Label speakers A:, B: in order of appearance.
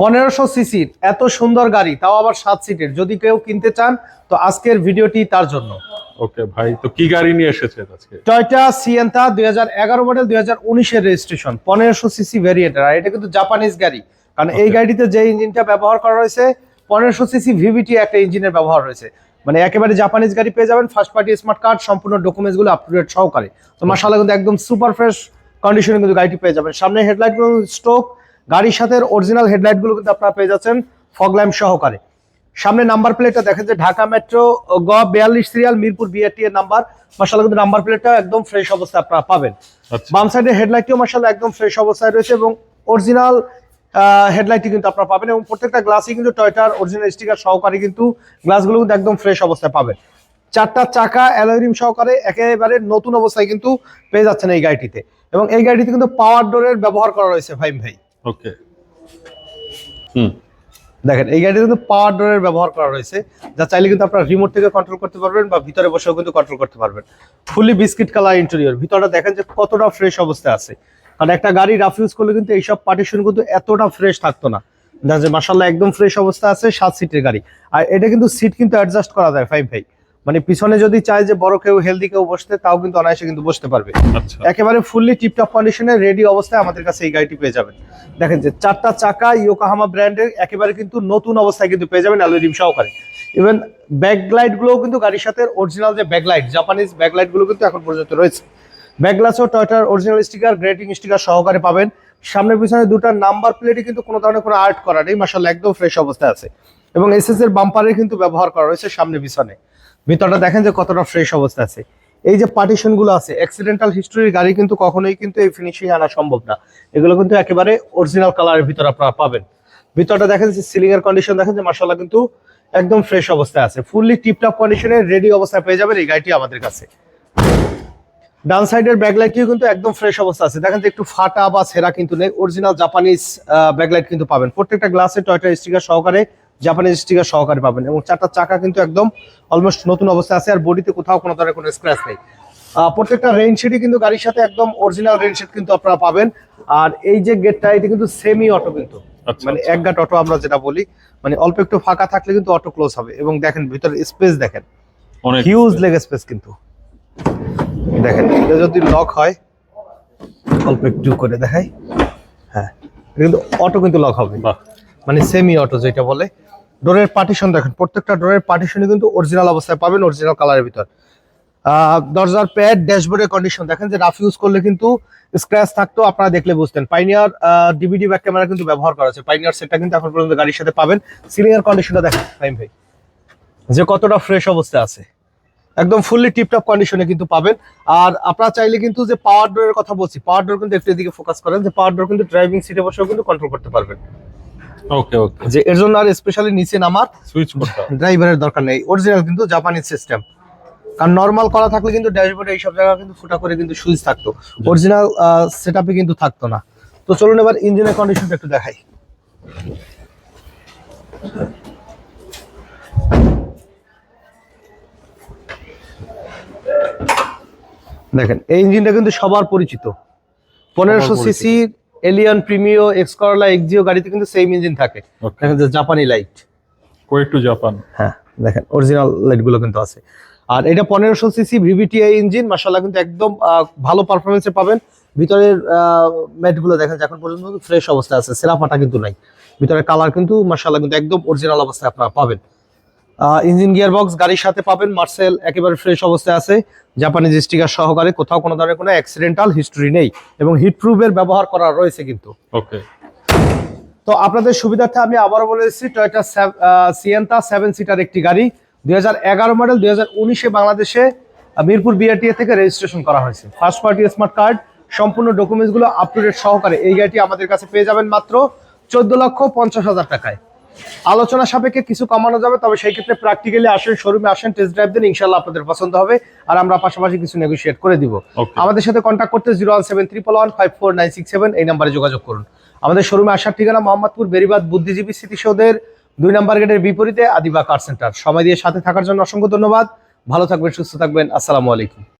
A: পনেরোশো সিসির এত সুন্দর গাড়ি তাও আবার সাত সিটের। যদি কেউ কিনতে চান তো আজকের ভিডিওটি তার জন্য।
B: ওকে ভাই তো কি গাড়ি নিয়ে এসেছেন আজকে?
A: টয়টা সিয়েন্তা দুই হাজার এগারো মডেল দুই হাজার উনিশের রেজিস্ট্রেশন পনেরোশো সিসি ভেরিয়েন্টার আর এটা কিন্তু জাপানিজ গাড়ি কারণ এই. গাড়িতে যে ইঞ্জিনটা ব্যবহার করা হয়েছে পনেরোশো সিসি ভিভিটি একটা ইঞ্জিনের ব্যবহার রয়েছে। মানে একেবারে জাপানিজ গাড়ি পেয়ে যাবেন ফার্স্ট পার্টি স্মার্ট কার্ড সম্পূর্ণ ডকুমেন্টসগুলো আপ টু ডেট সহকারে। তো মাসাল্লাহ কিন্তু একদম সুপার ফ্রেশ কন্ডিশনে কিন্তু গাড়িটি পেয়ে যাবেন। সামনে হেডলাইট স্ট্রোক গাড়ির সাথে অরিজিনাল হেডলাইটগুলো কিন্তু আপনারা পেয়ে যাচ্ছেন ফগ ল্যাম্প সহকারে। সামনে নাম্বার প্লেটটা দেখেন যে ঢাকা মেট্রো গ বিয়াল্লিশ সিরিয়াল মিরপুর বিআরটি এর নাম্বার মাসাল্লাহ কিন্তু নাম্বার প্লেটটাও একদম ফ্রেশ অবস্থায় আপনারা পাবেন।
B: আচ্ছা।
A: বাম সাইডের হেডলাইটটিও মাসাল্লাহ একদম ফ্রেশ অবস্থায় রয়েছে এবং অরিজিনাল হেডলাইটটি কিন্তু আপনারা পাবেন এবং প্রত্যেকটা গ্লাসই কিন্তু টয়টার অরিজিনাল স্টিকার সহকারে কিন্তু গ্লাসগুলো কিন্তু একদম ফ্রেশ অবস্থায় পাবেন। চারটা চাকা অ্যালোরিম সহকারে একেবারে নতুন অবস্থায় কিন্তু পেয়ে যাচ্ছেন এই গাড়িটিতে। এবং এই গাড়িতে কিন্তু পাওয়ার ডোরের ব্যবহার করা রয়েছে ভাই ভাই।
B: ওকে হুম।
A: দেখেন, এই গাড়িতে কিন্তু পাওয়ার ডোরের ব্যবহার করা রয়েছে, যা চাইলে কিন্তু আপনারা রিমোট থেকে কন্ট্রোল করতে পারবেন বা ভিতরে বসেও কিন্তু কন্ট্রোল করতে পারবেন। ফুলি বিস্কিট কালার ইন্টেরিয়র ভিতরটা দেখেন যে কতটা ফ্রেশ অবস্থায় আছে। কারণ একটা গাড়ি রাফ ইউজ করলে কিন্তু এইসব পার্টিশন কিন্তু এতটা ফ্রেশ থাকতো না। যায় মাসাল্লাহ একদম ফ্রেশ অবস্থা আছে, সাত সিটের গাড়ি। আর এটা কিন্তু সিট কিন্তু অ্যাডজাস্ট করা যায় ফাইভ ভাই মানে পিছনে যদি চায় যে বড় কেউ হেলদি কেউ বসতে তাও কিন্তু অনায়াসে কিন্তু বসতে পারবে।
B: আচ্ছা।
A: একেবারে ফুললি টিপটপ কন্ডিশনে রেডি অবস্থায় আমাদের কাছে এই গাড়িটি পেয়ে যাবেন। দেখেন যে চারটা চাকা ইয়োকাহামা ব্র্যান্ডের একেবারে কিন্তু নতুন অবস্থায় কিন্তু পেয়ে যাবেন অ্যালুমিনিয়াম সহকারে। ইভেন ব্যাকলাইট গুলোও কিন্তু গাড়ির সাথে অরিজিনাল যে ব্যাকলাইট জাপানিজ ব্যাকলাইটগুলো কিন্তু এখন পর্যন্ত রয়েছে। ব্যাকগ্লাসও টয়টার অরিজিনাল স্টিকার গ্রেটিং স্টিকার সহকারে পাবেন। সামনে পিছনে দুটো নাম্বার প্লেটে কিন্তু কোনো ধরনের কোনো আর্ট করা নেই মাসাল্লাহ একদম ফ্রেশ অবস্থায় আছে। এবং এসএস এর বাম্পারে কিন্তু ব্যবহার করা রয়েছে সামনে পিছনে। ভিতরটা দেখেন যে কতটা ফ্রেশ অবস্থা আছে। এই যে পার্টিশনগুলো আছে অ্যাক্সিডেন্টাল হিস্টোরির গাড়ি কিন্তু কখনোই কিন্তু এই ফিনিশিং আনা সম্ভব না। এগুলো কিন্তু একেবারে অরিজিনাল কালারের ভিতর আপনারা পাবেন। ভিতরটা দেখেন যে সিলিং এর কন্ডিশন দেখেন যে মার্শাল্লাহ কিন্তু একদম ফ্রেশ অবস্থায় আছে। ফুললি টিপটপ কন্ডিশনে রেডি অবস্থায় পেয়ে যাবেন এই গাড়িটি আমাদের কাছে। ডান সাইডের ব্যাকলাইটটিও কিন্তু একদম ফ্রেশ অবস্থা আছে। দেখেন যে একটু ফাটা বা ছেঁড়া কিন্তু নেই। অরিজিনাল জাপানিজ ব্যাকলাইট কিন্তু পাবেন। প্রত্যেকটা গ্লাসে টয়টা স্টিকার সহকারে জাপানিজ স্টিকার সহকারে পাবেন এবং চারটা চাকা কিন্তু একদম অলমোস্ট নতুন অবস্থা আছে আর বডিতে কোথাও কোনো ধরনের কোনো স্ক্র্যাচ নেই। প্রত্যেকটা রেইন শেডই কিন্তু গাড়ির সাথে একদম অরিজিনাল রেইন শেড কিন্তু আপনারা পাবেন। আর এই যে গেটটা এটা কিন্তু সেমি অটো কিন্তু।
B: আচ্ছা,
A: মানে। এক গাট অটো আমরা যেটা বলি মানে অল্প একটু ফাঁকা থাকলে কিন্তু অটো ক্লোজ হবে। এবং দেখেন ভিতরে স্পেস দেখেন।
B: অনেক
A: হিউজ লেগ স্পেস কিন্তু। দেখেন এটা যদি লক হয় অল্প একটু করে দেখাই। হ্যাঁ এটা কিন্তু অটো কিন্তু লক হবে। মানে সেমি অটো যেটা বলে ডোরের পার্টিশন দেখেন, প্রত্যেকটা ডোরের পার্টিশনই কিন্তু অরিজিনাল অবস্থায় পাবেন অরিজিনাল কালারের ভিতর। দরজার প্যাড ড্যাশবোর্ডের কন্ডিশন দেখেন যে রাফ ইউজ করলে কিন্তু স্ক্র্যাচ থাকতো, আপনারা দেখলে বুঝতেন। পাইনিয়ার ডিভিডি ব্যাক ক্যামেরা কিন্তু ব্যবহার করা আছে। পাইনিয়ার সেটটা কিন্তু এখন পর্যন্ত গাড়ির সাথে পাবেন। সিলিং এর কন্ডিশনটা দেখেন টাইম ভাই। যে কতটা ফ্রেশ অবস্থায় আছে। একদম ফুললি টিপটপ কন্ডিশনে কিন্তু পাবেন। আর আপনারা চাইলে কিন্তু যে পাওয়ার ডোরের কথা বলছি পাওয়ার ডোর কিন্তু একটু এদিকে ফোকাস করেন, যে পাওয়ার ডোর কিন্তু ড্রাইভিং সিটে বসেও কিন্তু কন্ট্রোল করতে পারবেন।
B: ওকে ওকে।
A: যে এর জন্য আর স্পেশালি নিচে নামার
B: সুইচ
A: ড্রাইভারের দরকার নেই। অরিজিনাল কিন্তু জাপানিজ সিস্টেম কারণ নর্মাল করা থাকলে কিন্তু ড্যাশবোর্ডে এইসব জায়গা কিন্তু ফুটা করে কিন্তু সুইচ থাকতো। অরিজিনাল সেট কিন্তু থাকতো না। তো চলুন এবার ইঞ্জিনের কন্ডিশনটা একটু দেখাই। দেখেন এই ইঞ্জিনটা কিন্তু সবার পরিচিত। পনেরোশো
B: পরিচিত।
A: Allion Premio X Corolla Axio গাড়িতে কিন্তু সেম ইঞ্জিন থাকে। দেখেন যে জাপানি লাইট
B: কোয়েট টু জাপান
A: হ্যাঁ দেখেন অরিজিনাল লাইটগুলো কিন্তু আছে। আর এটা পনেরোশো সিসি ভিভিটিআই ইঞ্জিন মাসাল্লাহ কিন্তু একদম ভালো পারফরমেন্সে পাবেন। ভিতরের ম্যাটগুলো দেখেন এখন পর্যন্ত ফ্রেশ অবস্থায় আছে সেরা ফাটা কিন্তু নাই। ভিতরের কালার কিন্তু মাসাল্লাহ কিন্তু একদম অরিজিনাল অবস্থায় আপনারা পাবেন। ইঞ্জিন গিয়ার বক্স গাড়ির সাথে পাবেন। মার্সেল একেবারে ফ্রেশ অবস্থায় আছে। জাপানিজ স্টিকার সহকারে কোথাও কোনো ধরনের কোনো অ্যাক্সিডেন্টাল হিস্ট্রি নেই এবং হিট প্রুফের ব্যবহার করা রয়েছে কিন্তু।
B: ওকে
A: তো আপনাদের সুবিধার্থে আমি আবারও বলে দিচ্ছি টয়টা সিয়েন্তা সেভেন সিটার একটি গাড়ি। দুই মডেল দুই হাজার বাংলাদেশে মিরপুর বিআরটিএ থেকে রেজিস্ট্রেশন করা হয়েছে। ফার্স্ট পার্টি স্মার্ট কার্ড সম্পূর্ণ ডকুমেন্টসগুলো আপ টু ডেট সহকারে এই গাড়িটি আমাদের কাছে পেয়ে যাবেন মাত্র চোদ্দ লক্ষ পঞ্চাশ হাজার টাকায়। আলোচনা সাপেক্ষে কিছু কমানো যাবে তবে সেই ক্ষেত্রে প্র্যাকটিক্যালি আসেন শোরুমে আসেন টেস্ট ড্রাইভ দেন ইনশাল্লাহ আপনাদের পছন্দ হবে। আর আমরা পাশাপাশি কিছু নেগোসিয়েট করে দিব। আমাদের সাথে কন্ট্যাক্ট করতে zero one seven one five four nine six seven এই নাম্বারে যোগাযোগ করুন। আমাদের শোরুমে আসার ঠিকানা মোহাম্মদপুর বেরিবাদ বুদ্ধিজীবী স্মৃতিসৌধের দুই নাম্বার গেটের বিপরীতে আদিবা কার সেন্টার সময় দিয়ে সাথে থাকার জন্য অসংখ্য ধন্যবাদ। ভালো থাকবেন সুস্থ থাকবেন। আসসালামু আলাইকুম।